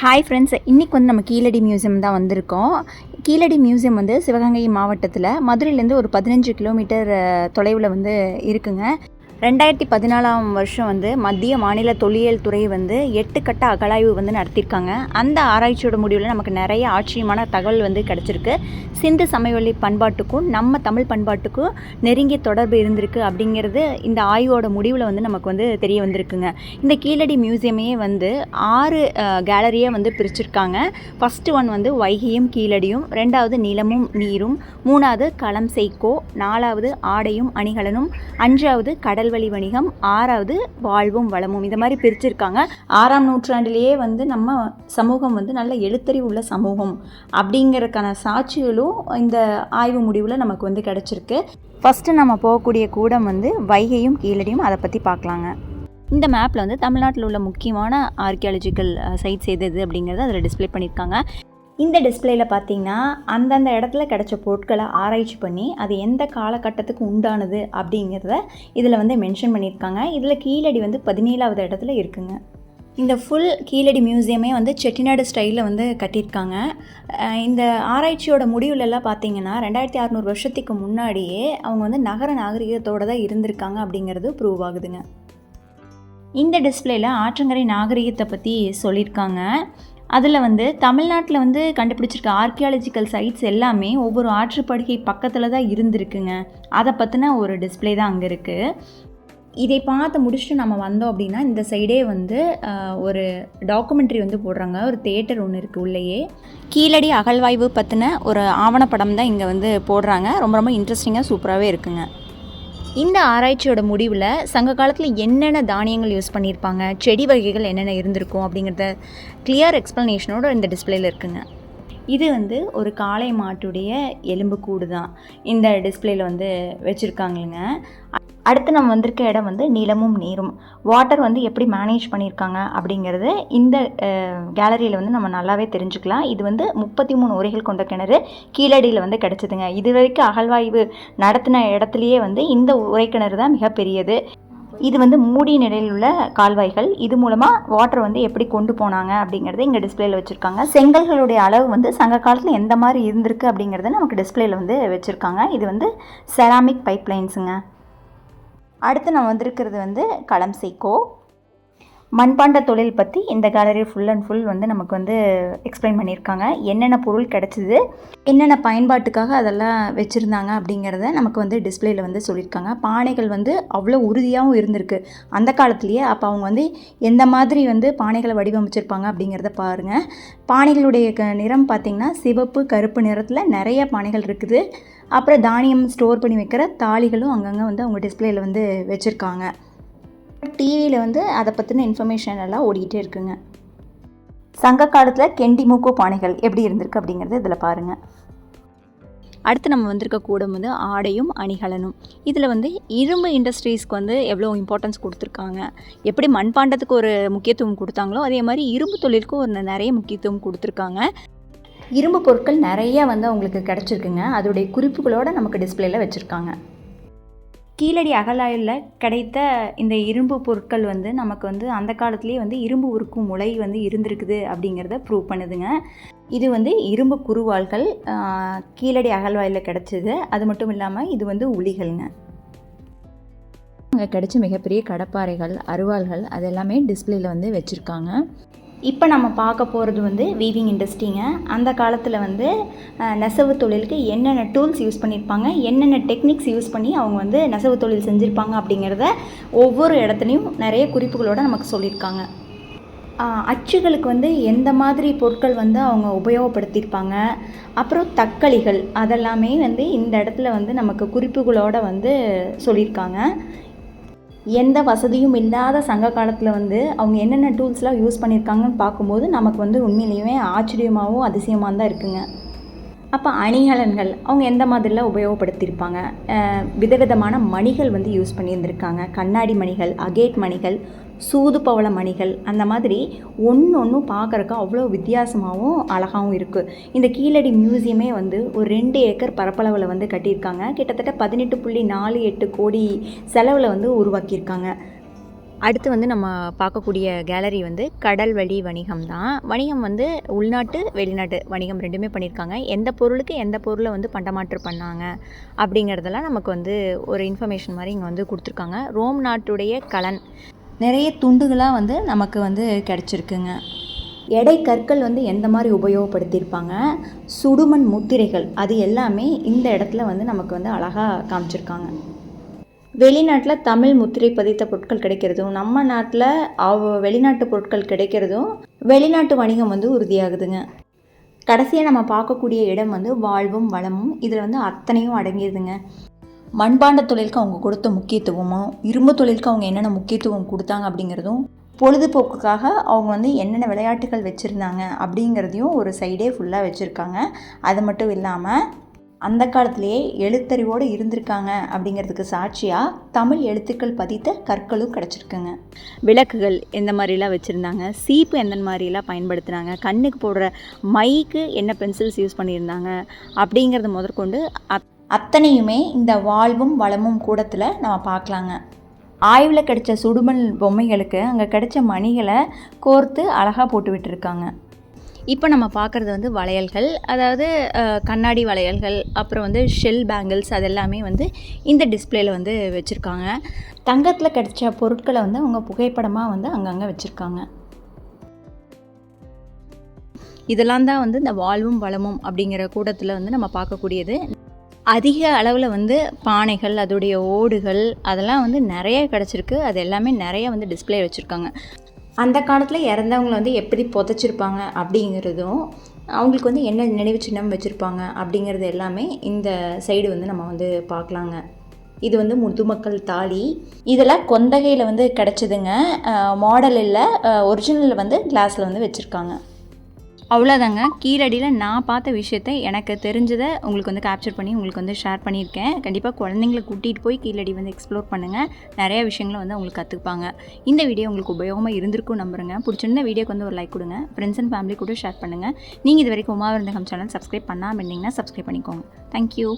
Hi friends இன்றைக்கி வந்து நம்ம கீழடி மியூசியம் தான் வந்திருக்கோம். கீழடி மியூசியம் வந்து சிவகங்கை மாவட்டத்தில் மதுரையிலேருந்து ஒரு பதினஞ்சு கிலோமீட்டர் தொலைவில் வந்து இருக்குங்க. ரெண்டாயிரத்தி பதினாலாம் வருஷம் வந்து மத்திய மாநில தொல்லியல் துறை வந்து எட்டு கட்ட அகழாய்வு வந்து நடத்தியிருக்காங்க. அந்த ஆராய்ச்சியோட முடிவில் நமக்கு நிறைய ஆச்சரியமான தகவல் வந்து கிடச்சிருக்கு. சிந்து சமவெளி பண்பாட்டுக்கும் நம்ம தமிழ் பண்பாட்டுக்கும் நெருங்கிய தொடர்பு இருந்திருக்கு அப்படிங்கிறது இந்த ஆய்வோட முடிவில் வந்து நமக்கு வந்து தெரிய வந்திருக்குங்க. இந்த கீழடி மியூசியமே வந்து ஆறு கேலரியை வந்து பிரிச்சிருக்காங்க. ஃபஸ்ட்டு ஒன் வந்து வைகையும் கீழடியும் ரெண்டாவது நிலமும் நீரும் மூணாவது களம் செய்கோ நாலாவது ஆடையும் அணிகலனும் அஞ்சாவது கடல் கடல்வழி வணிகம் ஆறாவது வாழ்வும் வளமும். இந்த மாதிரி பிரிச்சிருக்காங்க. ஆறாம் நூற்றாண்டிலேயே வந்து நம்ம சமூகம் வந்து நல்ல எழுத்தறிவு உள்ள சமூகம் அப்படிங்கிறதுக்கான சாட்சிகளும் இந்த ஆய்வு முடிவில் நமக்கு வந்து கிடச்சிருக்கு. ஃபஸ்ட்டு நம்ம போகக்கூடிய கூடம் வந்து வைகையும் கீழடியும் அதை பற்றி பார்க்கலாங்க. இந்த மேப்பில் வந்து தமிழ்நாட்டில் உள்ள முக்கியமான ஆர்கியாலஜிக்கல் சைட்ஸ் எது எது அப்படிங்கிறத அதில் டிஸ்ப்ளே பண்ணியிருக்காங்க. இந்த டிஸ்பிளேயில் பார்த்தீங்கன்னா அந்தந்த இடத்துல கிடைச்ச பொருட்களை ஆராய்ச்சி பண்ணி அது எந்த காலகட்டத்துக்கு உண்டானது அப்படிங்கிறத இதில் வந்து மென்ஷன் பண்ணியிருக்காங்க. இதில் கீழடி வந்து பதினேழாவது இடத்துல இருக்குங்க. இந்த ஃபுல் கீழடி மியூசியமே வந்து செட்டிநாடு ஸ்டைலில் வந்து கட்டியிருக்காங்க. இந்த ஆராய்ச்சியோட முடிவுலலாம் பார்த்தீங்கன்னா ரெண்டாயிரத்தி அறநூறு வருஷத்துக்கு முன்னாடியே அவங்க வந்து நகர நாகரிகத்தோடு தான் இருந்திருக்காங்க அப்படிங்கிறது ப்ரூவ் ஆகுதுங்க. இந்த டிஸ்பிளேயில் ஆற்றங்கரை நாகரிகத்தை பற்றி சொல்லியிருக்காங்க. அதில் வந்து தமிழ்நாட்டில் வந்து கண்டுபிடிச்சிருக்க ஆர்கியாலஜிக்கல் சைட்ஸ் எல்லாமே ஒவ்வொரு ஆற்றுப்படுகை பக்கத்தில் தான் இருந்திருக்குங்க. அதை பற்றின ஒரு டிஸ்பிளே தான் அங்கே இருக்குது இதை பார்த்து முடிச்சுட்டு நம்ம வந்தோம் அப்படின்னா இந்த சைடே வந்து ஒரு டாக்குமெண்ட்ரி வந்து போடுறாங்க. ஒரு தேட்டர் ஒன்று இருக்குது உள்ளேயே. கீழடி அகழ்வாய்வு பற்றின ஒரு ஆவணப்படம் தான் இங்கே வந்து போடுறாங்க. ரொம்ப ரொம்ப இன்ட்ரெஸ்டிங்காக சூப்பராகவே இருக்குங்க. இந்த ஆராய்ச்சியோட முடிவில் சங்க காலத்தில் என்னென்ன தானியங்கள் யூஸ் பண்ணியிருப்பாங்க செடி வகைகள் என்னென்ன இருந்திருக்கும்? அப்படிங்கிறத கிளியர் எக்ஸ்ப்ளனேஷனோட இந்த டிஸ்பிளேல இருக்குங்க. இது வந்து ஒரு காளை மாட்டுடைய எலும்புக்கூடு தான். இந்த டிஸ்பிளேல வந்து வச்சுருக்காங்களுங்க அடுத்து நம்ம வந்திருக்க இடம் வந்து நிலமும் நீரும். வாட்டர் வந்து எப்படி மேனேஜ் பண்ணியிருக்காங்க அப்படிங்கிறது இந்த கேலரியில் வந்து நம்ம நல்லாவே தெரிஞ்சுக்கலாம். இது வந்து முப்பத்தி மூணு உரைகள் கொண்ட கிணறு. கீழடியில் வந்து கிடச்சிதுங்க. இது வரைக்கும் அகழ்வாய்வு நடத்தின இடத்துலையே வந்து இந்த உரைக்கிணறு தான் மிகப்பெரியது இது வந்து மூடிய நிலையில் உள்ள கால்வாய்கள். இது மூலமாக வாட்டர் வந்து எப்படி கொண்டு போனாங்க அப்படிங்கிறத இங்கே டிஸ்பிளேல வச்சுருக்காங்க. செங்கல்களுடைய அளவு வந்து சங்க காலத்தில் எந்த மாதிரி இருந்திருக்கு அப்படிங்கிறத நமக்கு டிஸ்பிளேல வந்து வச்சுருக்காங்க. இது வந்து செராமிக் பைப்லைன்ஸுங்க அடுத்து நம்ம வந்திருக்கிறது வந்து களம் சைக்கோ மண்பாண்ட தொழில் பற்றி இந்த கேலரி ஃபுல் அண்ட் ஃபுல் வந்து நமக்கு வந்து எக்ஸ்பிளைன் பண்ணியிருக்காங்க. என்னென்ன பொருள் கிடச்சிது என்னென்ன பயன்பாட்டுக்காக அதெல்லாம் வச்சுருந்தாங்க அப்படிங்கிறத நமக்கு வந்து டிஸ்பிளேயில் வந்து சொல்லியிருக்காங்க. பானைகள் வந்து அவ்வளோ உறுதியாகவும் இருந்திருக்கு. அந்த காலத்துலேயே அப்போ அவங்க வந்து எந்த மாதிரி வந்து பானைகளை வடிவமைச்சிருப்பாங்க அப்படிங்கிறத பாருங்கள் பானைகளுடைய க நிறம் பார்த்திங்கன்னா சிவப்பு கருப்பு நிறத்தில் நிறைய பானைகள் இருக்குது. அப்புறம் தானியம் ஸ்டோர் பண்ணி வைக்கிற தாளிகளும் அங்கங்கே வந்து அவங்க டிஸ்பிளேயில் வந்து வச்சுருக்காங்க. டிவியில் வந்து அதை பற்றின இன்ஃபர்மேஷன் எல்லாம் ஓடிக்கிட்டே இருக்குங்க. சங்க காலத்தில் கெண்டி மூக்கு பானைகள் எப்படி இருந்திருக்கு அப்படிங்கிறது இதில் பாருங்கள் அடுத்து நம்ம வந்திருக்க கூடம் வந்து ஆடையும் அணிகலனும். இதில் வந்து இரும்பு இண்டஸ்ட்ரீஸ்க்கு வந்து எவ்வளோ இம்பார்ட்டன்ஸ் கொடுத்துருக்காங்க. எப்படி மண்பாண்டத்துக்கு ஒரு முக்கியத்துவம் கொடுத்தாங்களோ அதே மாதிரி இரும்பு தொழிலுக்கும் ஒரு நிறைய முக்கியத்துவம் கொடுத்துருக்காங்க. இரும்பு பொருட்கள் நிறைய வந்து அவங்களுக்கு கிடச்சிருக்குங்க. அதோடைய குறிப்புகளோடு நமக்கு டிஸ்பிளேல வச்சுருக்காங்க. கீழடி அகலாயில் கிடைத்த இந்த இரும்பு பொருட்கள் வந்து நமக்கு வந்து அந்த காலத்துலேயே வந்து இரும்பு உருக்கும் முளை வந்து இருந்திருக்குது அப்படிங்கிறத ப்ரூவ் பண்ணுதுங்க. இது வந்து இரும்பு குருவாள்கள் கீழடி அகழ்வாயில் கிடச்சிது. அது மட்டும் இல்லாமல் இது வந்து உளிகள்ங்க. அங்கே கிடைச்ச மிகப்பெரிய கடப்பாறைகள் அருவாள்கள் அது எல்லாமே டிஸ்பிளேல வந்து வச்சுருக்காங்க. இப்போ நம்ம பார்க்க போகிறது வந்து வீவிங் இண்டஸ்ட்ரிங்க அந்த காலத்தில் வந்து நெசவு தொழிலுக்கு என்னென்ன டூல்ஸ் யூஸ் பண்ணியிருப்பாங்க என்னென்ன டெக்னிக்ஸ் யூஸ் பண்ணி அவங்க வந்து நெசவு தொழில் செஞ்சுருப்பாங்க அப்படிங்கிறத ஒவ்வொரு இடத்துலையும் நிறைய குறிப்புகளோடு நமக்கு சொல்லியிருக்காங்க. அச்சுகளுக்கு வந்து எந்த மாதிரி பொருட்கள் வந்து அவங்க உபயோகப்படுத்தியிருப்பாங்க அப்புறம் தக்களிகள் அதெல்லாமே வந்து இந்த இடத்துல வந்து நமக்கு குறிப்புகளோடு வந்து சொல்லியிருக்காங்க. எந்த வசதியும் இல்லாத சங்க காலத்தில் வந்து அவங்க என்னென்ன டூல்ஸ்லாம் யூஸ் பண்ணியிருக்காங்கன்னு பார்க்கும்போது நமக்கு வந்து உண்மையிலேயுமே ஆச்சரியமாகவும் அதிசயமாக தான் இருக்குங்க. அப்போ அணிகலன்கள் அவங்க எந்த மாதிரிலாம் உபயோகப்படுத்தியிருப்பாங்க? விதவிதமான மணிகள் வந்து யூஸ் பண்ணியிருந்திருக்காங்க. கண்ணாடி மணிகள் அகேட் மணிகள் சூது பவள மணிகள் அந்த மாதிரி ஒன்று ஒன்றும் பார்க்குறக்கு அவ்வளோ வித்தியாசமாகவும் அழகாகவும் இருக்குது இந்த கீழடி மியூசியமே வந்து ஒரு ரெண்டு ஏக்கர் பரப்பளவில் வந்து கட்டியிருக்காங்க. கிட்டத்தட்ட பதினெட்டு புள்ளி நாலு எட்டு கோடி செலவில் வந்து உருவாக்கியிருக்காங்க. அடுத்து வந்து நம்ம பார்க்கக்கூடிய கேலரி வந்து கடல் வழி வணிகம் தான். வணிகம் வந்து உள்நாட்டு வெளிநாட்டு வணிகம் ரெண்டுமே பண்ணியிருக்காங்க. எந்த பொருளுக்கு எந்த பொருளை வந்து பண்டமாற்று பண்ணாங்க அப்படிங்கிறதெல்லாம் நமக்கு வந்து ஒரு இன்ஃபர்மேஷன் மாதிரி இங்கே வந்து கொடுத்துருக்காங்க. ரோம் நாட்டுடைய கலன். நிறைய துண்டுகளாக வந்து நமக்கு வந்து கிடச்சிருக்குங்க. எடை கற்கள் வந்து எந்த மாதிரி உபயோகப்படுத்தியிருப்பாங்க? சுடுமண் முத்திரைகள் அது எல்லாமே இந்த இடத்துல வந்து நமக்கு வந்து அழகாக காமிச்சிருக்காங்க. வெளிநாட்டில் தமிழ் முத்திரை பதித்த பொருட்கள் கிடைக்கிறதும் நம்ம நாட்டில் அவ வெளிநாட்டு பொருட்கள் கிடைக்கிறதும் வெளிநாட்டு வணிகம் வந்து உறுதியாகுதுங்க. கடைசியாக நம்ம பார்க்கக்கூடிய இடம் வந்து வாழ்வும் வளமும் இதில் வந்து அத்தனையும் அடங்கியதுங்க மண்பாண்ட தொழிலுக்கு அவங்க கொடுத்த முக்கியத்துவமும் இரும்பு தொழிலுக்கு அவங்க என்னென்ன முக்கியத்துவம் கொடுத்தாங்க அப்படிங்கிறதும் பொழுதுபோக்குக்காக அவங்க வந்து என்னென்ன விளையாட்டுகள் வச்சுருந்தாங்க அப்படிங்கிறதையும் ஒரு சைடே ஃபுல்லாக வச்சுருக்காங்க. அது மட்டும் இல்லாமல் அந்த காலத்திலேயே எழுத்தறிவோடு இருந்திருக்காங்க அப்படிங்கிறதுக்கு சாட்சியாக தமிழ் எழுத்துக்கள் பதித்த கற்களும் கிடச்சிருக்குங்க. விளக்குகள் எந்த மாதிரிலாம் வச்சுருந்தாங்க? சீப்பு எந்த மாதிரிலாம் பயன்படுத்துனாங்க? கண்ணுக்கு போடுற மைக்கு என்ன பென்சில்ஸ் யூஸ் பண்ணியிருந்தாங்க? அப்படிங்கிறத முதற்கொண்டு அப் அத்தனையுமே இந்த வாழ்வும் வளமும் கூடத்தில் நம்ம பார்க்கலாங்க. ஆய்வில் கிடைச்ச சுடுமண் பொம்மைகளுக்கு அங்கே கிடைச்ச மணிகளை கோர்த்து அழகாக போட்டு விட்டுருக்காங்க. இப்போ நம்ம பார்க்குறது வந்து வளையல்கள் அதாவது கண்ணாடி வளையல்கள் அப்புறம் வந்து ஷெல் பேங்கிள்ஸ் அது எல்லாமே வந்து இந்த டிஸ்பிளேயில் வந்து வச்சுருக்காங்க. தங்கத்தில் கிடைச்ச பொருட்களை வந்து அவங்க புகைப்படமாக வந்து அங்கங்கே வச்சுருக்காங்க. இதெல்லாம் தான் வந்து இந்த வாழ்வும் வளமும் அப்படிங்கிற கூட்டத்தில் வந்து நம்ம பார்க்கக்கூடியது. அதிக அளவில் வந்து பானைகள் அதோடைய ஓடுகள் அதெல்லாம் வந்து நிறைய கிடச்சிருக்கு. அது எல்லாமே நிறைய வந்து டிஸ்ப்ளே வச்சுருக்காங்க. அந்த காலத்தில் இறந்தவங்களை வந்து எப்படி புதைச்சிருப்பாங்க அப்படிங்கிறதும் அவங்களுக்கு வந்து என்ன நினைவு சின்னம் வச்சுருப்பாங்க அப்படிங்கிறது எல்லாமே இந்த சைடு வந்து நம்ம வந்து பார்க்கலாங்க. இது வந்து முதுமக்கள் தாலி. இதெல்லாம் கொந்தகையில் வந்து கிடச்சிதுங்க. மாடல் இல்லை ஒரிஜினலில் வந்து கிளாஸில் வந்து வச்சுருக்காங்க. அவ்வளோதாங்க கீழடியில் நான் பார்த்த விஷயத்தை எனக்கு தெரிஞ்சதை உங்களுக்கு வந்து கேப்சர் பண்ணி உங்களுக்கு வந்து ஷேர் பண்ணியிருக்கேன். கண்டிப்பாக குழந்தைங்கள கூட்டிகிட்டு போய் கீழடி வந்து எக்ஸ்ப்ளோர் பண்ணுங்கள் நிறையா விஷயங்களை வந்து அவங்களுக்கு கற்றுப்பாங்க இந்த வீடியோ உங்களுக்கு உபயோகமாக இருந்திருக்கும் நம்புறேங்க. பிடிச்சிருந்த வீடியோக்கு வந்து ஒரு லைக் கொடுங்க. ஃப்ரெண்ட்ஸ் அண்ட் ஃபேமிலி கூட ஷேர் பண்ணுங்கள் நீங்கள் இது வரைக்கும் உமாவிருந்தகம் சேனல் சப்ஸ்கிரைப் பண்ணாமல் இருந்தீங்கன்னா சப்ஸ்கிரைப் பண்ணிக்கோங்க. தேங்க்யூ